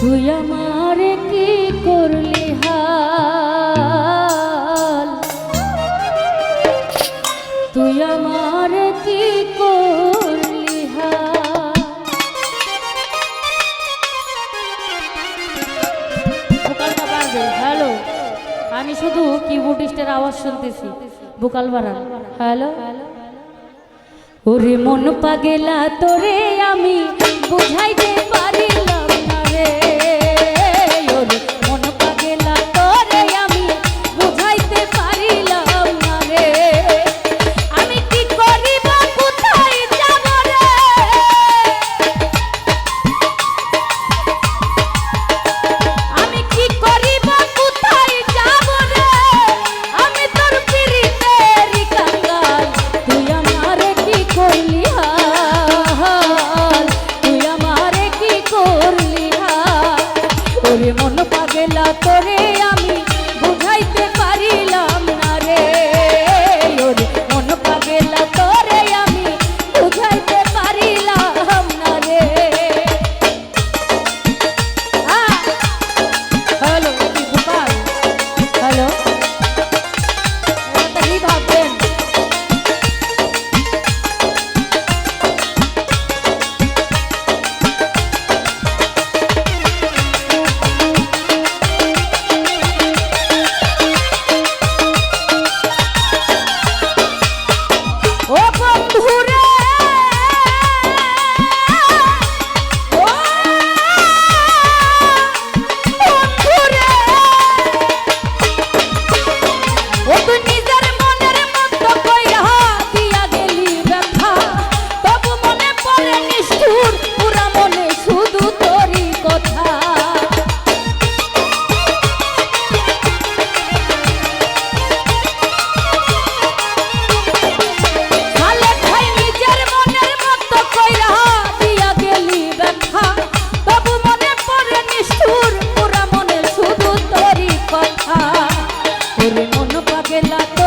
তুই আমার কি করলি হাল? তুই আমার কি করলি হ্যালো, আমি শুধু কিবোর্ডিস্টের আওয়াজ শুনতেছি। ভোকাল বাড়ান হ্যালো? ওরে মন পাগেলা, তোরে আমি তোর মন পাগেলা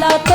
la